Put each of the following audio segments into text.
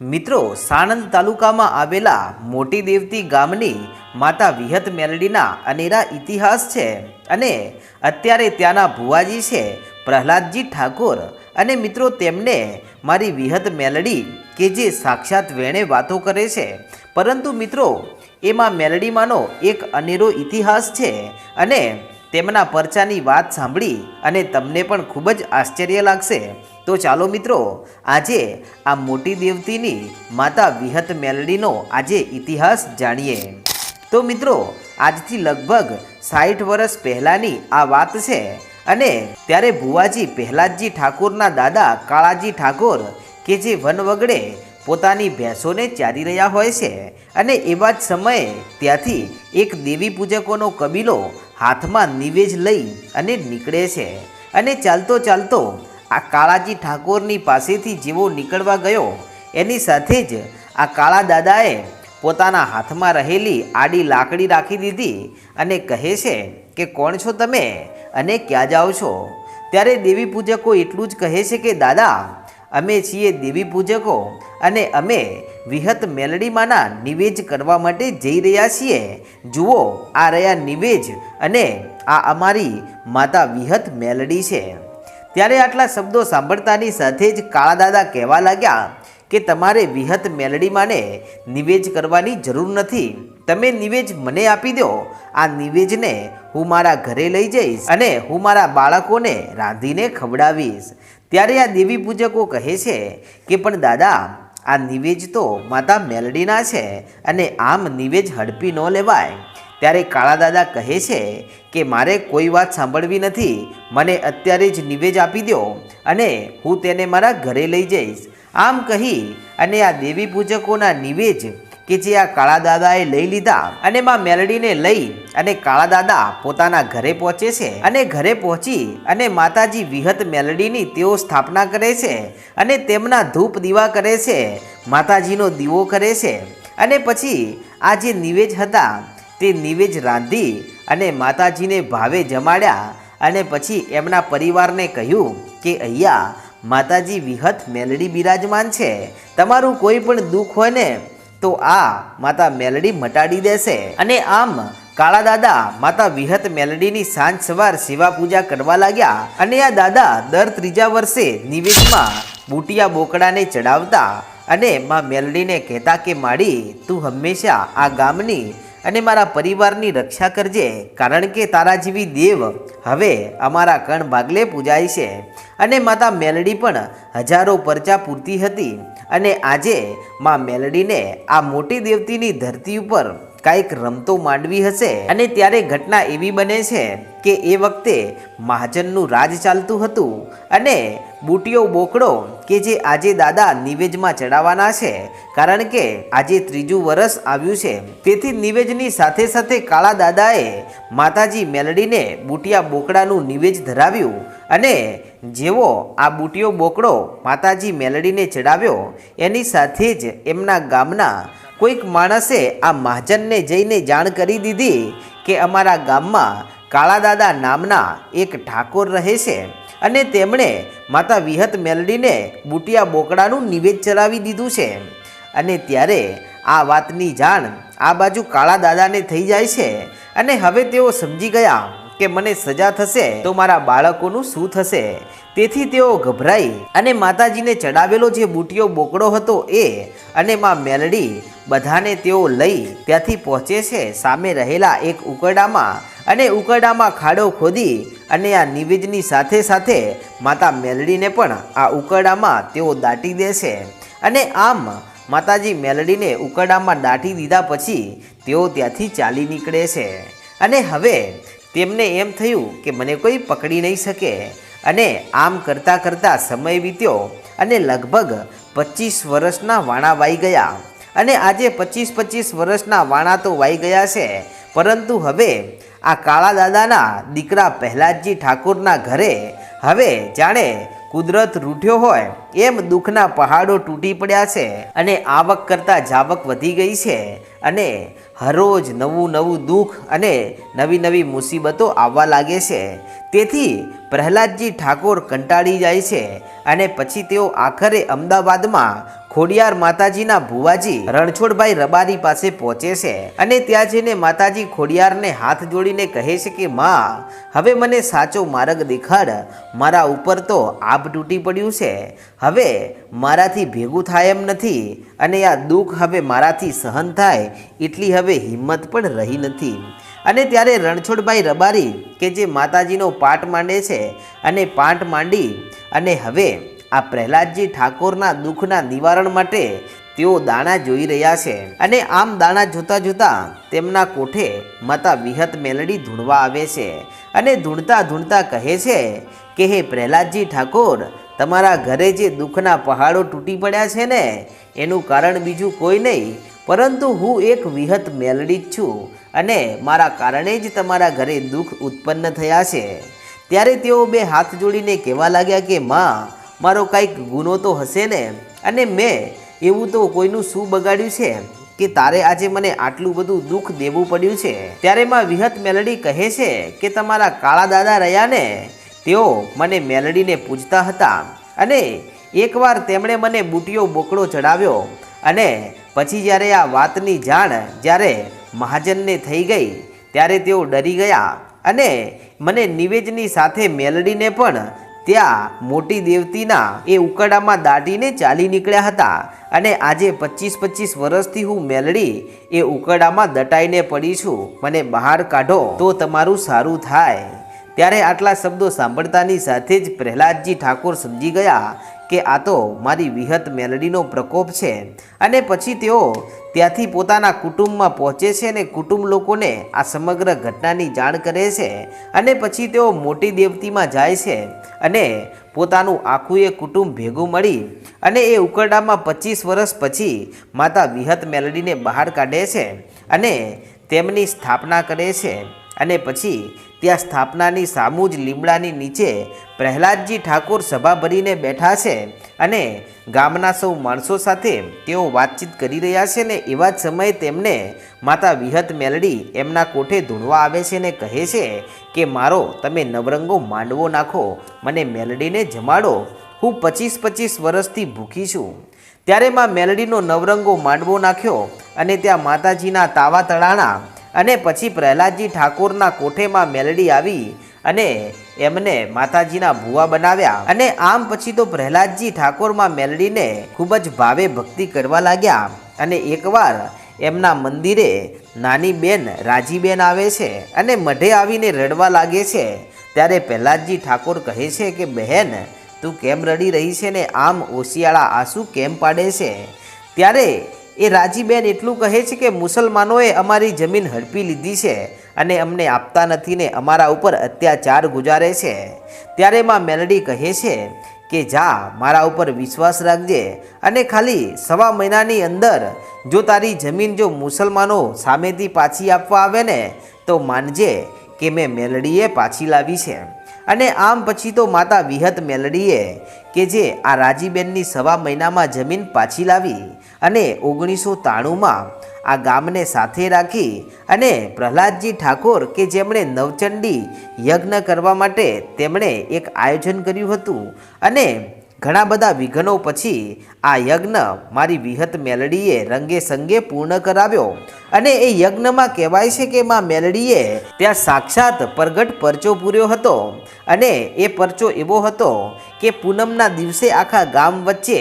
મિત્રો, સાણંદ તાલુકામાં આવેલા મોટી દેવતી ગામની માતા વિહત મેલડીના અનેરા ઇતિહાસ છે અને અત્યારે ત્યાંના ભુવાજી છે પ્રહલાદજી ઠાકોર. અને મિત્રો, તેમને મારી વિહત મેલડી કે જે સાક્ષાત વેણે વાતો કરે છે. પરંતુ મિત્રો, એમાં મેલડીમાંનો એક અનેરો ઇતિહાસ છે અને તેમના પરચાની વાત સાંભળી અને તમને પણ ખૂબ જ આશ્ચર્ય લાગશે. તો ચાલો મિત્રો, આજે આ મોટી દેવતીની માતા વિહત મેલડીનો આજે ઇતિહાસ જાણીએ. તો મિત્રો, આજથી લગભગ સાઠ વર્ષ પહેલાંની આ વાત છે અને ત્યારે ભુવાજી પ્રહલાદજી ઠાકોરના દાદા કાળાજી ઠાકોર કે જે વન વગડે પોતાની ભેંસોને ચારી રહ્યા હોય છે અને એવા જ સમયે ત્યાંથી એક દેવી પૂજકોનો કબીલો હાથમાં નિવેજ લઈ અને નીકળે છે. અને ચાલતો ચાલતો આ કાળાજી ઠાકોરની પાસેથી જેવો નીકળવા ગયો. એની સાથે જ આ કાળા દાદાએ પોતાના હાથમાં રહેલી આડી લાકડી રાખી દીધી અને કહે છે કે, કોણ છો તમે અને ક્યાં જાઓ છો? ત્યારે દેવી પૂજકો એટલું જ કહે છે કે, દાદા, અમે છીએ દેવી પૂજકો અને અમે વિહત મેલડીમાંના નિવેજ કરવા માટે જઈ રહ્યા છીએ. જુઓ, આ રહ્યા નિવેજ અને આ અમારી માતા વિહત મેલડી છે. ત્યારે આટલા શબ્દો સાંભળતાની સાથે જ કાળા દાદા કહેવા લાગ્યા કે તમારે વિહત મેલડીમાંને નિવેજ કરવાની જરૂર નથી. તમે નિવેજ મને આપી દો. આ નિવેજને હું મારા ઘરે લઈ જઈશ અને હું મારા બાળકોને રાંધીને ખવડાવીશ. ત્યારે આ દેવી પૂજકો કહે છે કે, પણ દાદા, આ નિવેજ તો માતા મેલડીના છે અને આમ નિવેજ હડપી ન લેવાય. ત્યારે કાળા દાદા કહે છે કે મારે કોઈ વાત સાંભળવી નથી, મને અત્યારે જ નિવેજ આપી દો અને હું તેને મારા ઘરે લઈ જઈશ. આમ કહી અને આ દેવી પૂજકોના નિવેજ કે જે આ કાળા દાદાએ લઈ લીધા અને માં મેલડીને લઈ અને કાળા દાદા પોતાના ઘરે પહોંચે છે અને ઘરે પહોંચી અને માતાજી વિહત મેલડીની તેઓ સ્થાપના કરે છે અને તેમના ધૂપ દીવા કરે છે, માતાજીનો દીવો કરે છે અને પછી આ જે નિવેજ હતા તે નિવેજ રાંધી અને માતાજીને ભાવે જમાડ્યા અને પછી એમના પરિવારને કહ્યું કે, અહીંયા માતાજી વિહત મેલડી બિરાજમાન છે. તમારું કોઈ પણ દુઃખ હોય ને, તો આ માતા મેલડી મટાડી દેશે. અને આમ કાળા દાદા માતા વિહત મેલડીની સાંજ સવાર સેવા પૂજા કરવા લાગ્યા અને આ દાદા દર ત્રીજા વર્ષે નિવેશમાં બુટિયા બોકડાને ચડાવતા અને માં મેલડીને કહેતા કે, માડી, તું હંમેશા આ ગામની અને મારા પરિવારની રક્ષા કરજે, કારણ કે તારા જેવી દેવ હવે અમારા કણ ભાગલે પૂજાય છે. અને માતા મેલડી પણ હજારો પરચા પૂરતી હતી. અને આજે મા મેલડીને આ મોટી દેવતીની ધરતી ઉપર કાંઈક રમતો માંડવી હશે? અને ત્યારે ઘટના એવી બને છે કે એ વખતે મહાજનનું રાજ ચાલતું હતું અને બુટીઓ બોકડો કે જે આજે દાદા નિવેજમાં ચડાવવાના છે, કારણ કે આજે ત્રીજું વરસ આવ્યું છે. તેથી નિવેજની સાથે સાથે કાળા દાદાએ માતાજી મેલડીને બુટિયા બોકડાનું નિવેજ ધરાવ્યું અને જેવો આ બુટિયો બોકડો માતાજી મેલડીને ચડાવ્યો, એની સાથે જ એમના ગામના કોઈક માણસે આ મહાજનને જઈને જાણ કરી દીધી કે અમારા ગામમાં કાળા દાદા નામના એક ઠાકોર રહે છે અને તેમણે માતા વિહત મેલડીને બુટિયા બોકડાનું નિવેદ ચલાવી દીધું છે. અને ત્યારે આ વાતની જાણ આ બાજુ કાળા દાદાને થઈ જાય છે અને હવે તેઓ સમજી ગયા કે મને સજા થશે તો મારા બાળકોનું શું થશે? તેથી તેઓ ગભરાઈ અને માતાજીને ચડાવેલો જે બુટિયો બોકડો હતો એ અને માં મેલડી બધાને તેઓ લઈ ત્યાંથી પહોંચે છે. સામે રહેલા એક ઉકરડામાં અને ઉકરડામાં ખાડો ખોદી અને આ નિવેદની સાથે સાથે માતા મેલડીને પણ આ ઉકરડામાં તેઓ દાટી દે છે. અને આમ માતાજી મેલડીને ઉકરડામાં દાટી દીધા પછી તેઓ ત્યાંથી ચાલી નીકળે છે. અને હવે તેમને એમ થયું કે મને કોઈ પકડી નહીં શકે. અને આમ કરતાં કરતાં સમય વીત્યો અને લગભગ પચીસ વર્ષના વાણા વાઈ ગયા. અને આજે પચીસ પચીસ વર્ષના વાણા તો વાઈ ગયા છે, પરંતુ હવે આ કાળા દાદાના દીકરા પ્રહલાદજી ઠાકોરના ઘરે હવે જાણે કુદરત રૂઠ્યો હોય, એમ દુઃખના પહાડો તૂટી પડ્યા છે અને આવક કરતાં જાવક વધી ગઈ છે અને હરરોજ નવું નવું દુઃખ અને નવી નવી મુસીબતો આવવા લાગે છે. તેથી પ્રહલાદજી ઠાકોર કંટાળી જાય છે અને પછી તેઓ આખરે અમદાવાદમાં ખોડિયાર માતાજીના ભુવાજી રણછોડભાઈ રબારી પાસે પહોંચે છે અને ત્યાં જઈને માતાજી ખોડિયારને હાથ જોડીને કહે છે કે, માં, હવે મને સાચો માર્ગ દેખાડ. મારા ઉપર તો આભ તૂટી પડ્યું છે. હવે મારાથી ભેગું થાય એમ નથી અને આ દુઃખ હવે મારાથી સહન થાય એટલી હવે હિંમત પણ રહી નથી. અને ત્યારે રણછોડભાઈ રબારી કે જે માતાજીનો પાઠ માંડે છે અને પાઠ માંડી અને હવે આ પ્રહલાદજી ઠાકોરના દુઃખના નિવારણ માટે તેઓ દાણા જોઈ રહ્યા છે અને આમ દાણા જોતા જોતા તેમના કોઠે માતા વિહત મેલડી ધૂણવા આવે છે અને ધૂણતા ધૂણતા કહે છે કે, હે પ્રહલાદજી ઠાકોર, તમારા ઘરે જે દુઃખના પહાડો તૂટી પડ્યા છે ને, એનું કારણ બીજું કોઈ નહીં, પરંતુ હું એક વિહત મેલડી જ છું અને મારા કારણે જ તમારા ઘરે દુઃખ ઉત્પન્ન થયા છે. ત્યારે તેઓ બે હાથ જોડીને કહેવા લાગ્યા કે, માં મારો કંઈક ગુનો તો હશે ને? અને મેં એવું તો કોઈનું શું બગાડ્યું છે? કે તારે આજે મને આટલું બધું દુઃખ દેવું પડ્યું છે? ત્યારે માં વિહત મેલડી કહે છે કે તમારા કાળા દાદા રહ્યા ને, તેઓ મને મેલડીને પૂજતા હતા. અને એકવાર તેમણે મને બુટીયો બોકડો ચડાવ્યો અને પછી જ્યારે આ વાતની જાણ જ્યારે મહાજનને થઈ ગઈ, ત્યારે તેઓ ડરી ગયા. અને મને નિવેદની સાથે મેલડીને પણ ત્યાં મોટી દેવતીના એ ઉકડામાં દાટીને ચાલી નીકળ્યા હતા અને આજે પચીસ પચીસ વર્ષથી હું મેલડી એ ઉકડામાં દટાઈને પડી છું. મને બહાર કાઢો તો તમારું સારું થાય. ત્યારે આટલા શબ્દો સાંભળતાની સાથે જ પ્રહલાદજી ઠાકોર સમજી ગયા કે આ તો મારી વિહત મેલડીનો પ્રકોપ છે. અને પછી તેઓ ત્યાંથી પોતાના કુટુંબમાં પહોંચે છે અને કુટુંબ લોકોને આ સમગ્ર ઘટનાની જાણ કરે છે. અને પછી તેઓ મોટી દેવતીમાં જાય છે અને પોતાનું આખું એ કુટુંબ ભેગું મળી અને એ ઉકરડામાં પચીસ વર્ષ પછી માતા વિહત મેલડીને બહાર કાઢે છે અને તેમની સ્થાપના કરે છે. અને પછી ત્યાં સ્થાપનાની સામું લીમડાની નીચે પ્રહલાદજી ઠાકોર સભા ભરીને બેઠા છે અને ગામના સૌ માણસો સાથે તેઓ વાતચીત કરી રહ્યા છે ને એવા જ સમયે તેમને માતા વિહત મેલડી એમના કોઠે ધૂણવા આવે છે ને કહે છે કે, મારો, તમે નવરંગો માંડવો નાખો, મને મેલડીને જમાડો. હું પચીસ પચીસ વર્ષથી ભૂખી છું. ત્યારે માં મેલડીનો નવરંગો માંડવો નાખ્યો અને ત્યાં માતાજીના તાવા તળાણા અને પછી પ્રહલાદજી ઠાકોરના કોઠેમાં મેલડી આવી અને એમને માતાજીના ભુવા બનાવ્યા. અને આમ પછી તો પ્રહલાદજી ઠાકોરમાં મેલડીને ખૂબ જ ભાવે ભક્તિ કરવા લાગ્યા. અને એકવાર એમના મંદિરે નાની બેન રાજીબેન આવે છે અને મઢે આવીને રડવા લાગે છે, ત્યારે પ્રહલાદજી ઠાકોર કહે છે કે, બહેન, તું કેમ રડી રહી છે ને? આમ ઓશિયાળા આંસુ કેમ પાડે છે? ત્યારે એ રાજીબેન એટલું કહે છે કે મુસલમાનોએ અમારી જમીન હડપી લીધી છે અને અમને આપતા નથી ને અમારા ઉપર અત્યાચાર ગુજારે છે. ત્યારે માં મેલડી કહે છે કે, જા, મારા ઉપર વિશ્વાસ રાખજે અને ખાલી સવા મહિનાની અંદર જો તારી જમીન જો મુસલમાનો સામેથી પાછી આપવા આવે ને, તો માનજે કે મેં મેલડીએ પાછી લાવી છે. અને આમ પછી તો માતા વિહત મેલડીએ, કે જે આ રાજીબેનની સવા મહિનામાં જમીન પાછી લાવી અને ઓગણીસો ત્રાણુંમાં આ ગામને સાથે રાખી અને પ્રહલાદજી ઠાકોર, કે જેમણે નવચંડી યજ્ઞ કરવા માટે તેમણે એક આયોજન કર્યું હતું અને ઘણા બધા વિઘ્નો પછી આ યજ્ઞ મારી વિહત મેલડીએ રંગે સંગે પૂર્ણ કરાવ્યો. અને એ યજ્ઞમાં કહેવાય છે કે માં મેલડીએ ત્યાં સાક્ષાત પ્રગટ પરચો પૂર્યો હતો. અને એ પરચો એવો હતો કે પૂનમના દિવસે આખા ગામ વચ્ચે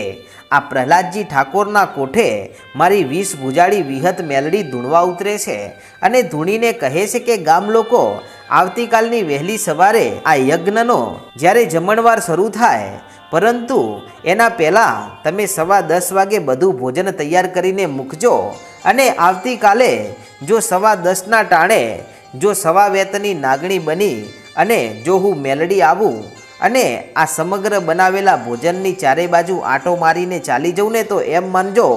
આ પ્રહલાદજી ઠાકોરના કોઠે મારી વીસ ભુજાળી વિહત મેલડી ધૂણવા ઉતરે છે. અને ધૂણીને કહે છે કે ગામ લોકો, આવતીકાલની વહેલી સવારે આ યજ્ઞનો જ્યારે જમણવાર શરૂ થાય પરંતુ એના પહેલાં તમે સવા દસ વાગે બધું ભોજન તૈયાર કરીને મૂકજો અને આવતીકાલે જો સવા દસના ટાણે જો સવા વેતની નાગણી બની અને જો હું મેલડી આવું અને આ સમગ્ર બનાવેલા ભોજનની ચારે બાજુ આંટો મારીને ચાલી જઉં ને તો એમ માનજો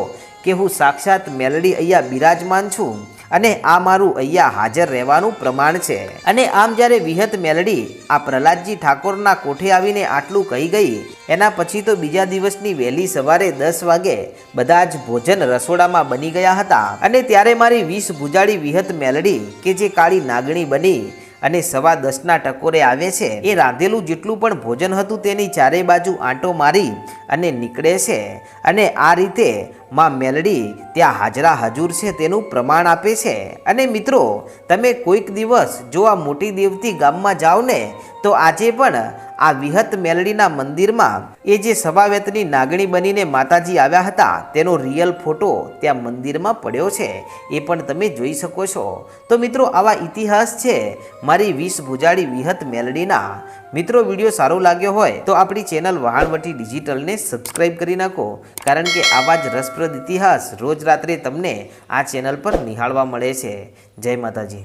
કે હું સાક્ષાત મેલડી અહીંયા બિરાજમાન છું. અને આ મારું અહીંયા હાજર રહેવાનું પ્રમાણ છે. અને આમ જ્યારે વિહત મેલડી આ પ્રહલાદજી ઠાકોરના કોઠે આવીને આટલું કહી ગઈ, એના પછી તો બીજા દિવસની વહેલી સવારે દસ વાગે બધા જ ભોજન રસોડામાં બની ગયા હતા. અને ત્યારે મારી વીસ ભુજાડી વિહત મેલડી, કે જે કાળી નાગણી બની અને સવા દસના ટકોરે આવે છે. એ રાંધેલું જેટલું પણ ભોજન હતું તેની ચારે બાજુ આંટો મારી અને નીકળે છે. અને આ રીતે માં મેલડી ત્યાં હાજરા હજુર છે તેનું પ્રમાણ આપે છે. અને મિત્રો, તમે કોઈક દિવસ જો આ મોટી દેવતી ગામમાં જાઓ ને તો આજે પણ આ વિહત મેલડીના મંદિરમાં એ જે સવાવેતની નાગણી બનીને માતાજી આવ્યા હતા, તેનો રિયલ ફોટો ત્યાં મંદિરમાં પડ્યો છે. એ પણ તમે જોઈ શકો છો. તો મિત્રો, આવા ઇતિહાસ છે મારી વીસ ભુજાળી વિહત મેલડીના. મિત્રો, વીડિયો સારો લાગ્યો હોય તો આપણી ચેનલ વહાણવટી ડિજિટલને સબસ્ક્રાઈબ કરી નાખો, કારણ કે આવા જ રસપ્રદ ઇતિહાસ રોજ રાત્રે તમને આ ચેનલ પર નિહાળવા મળે છે. જય માતાજી.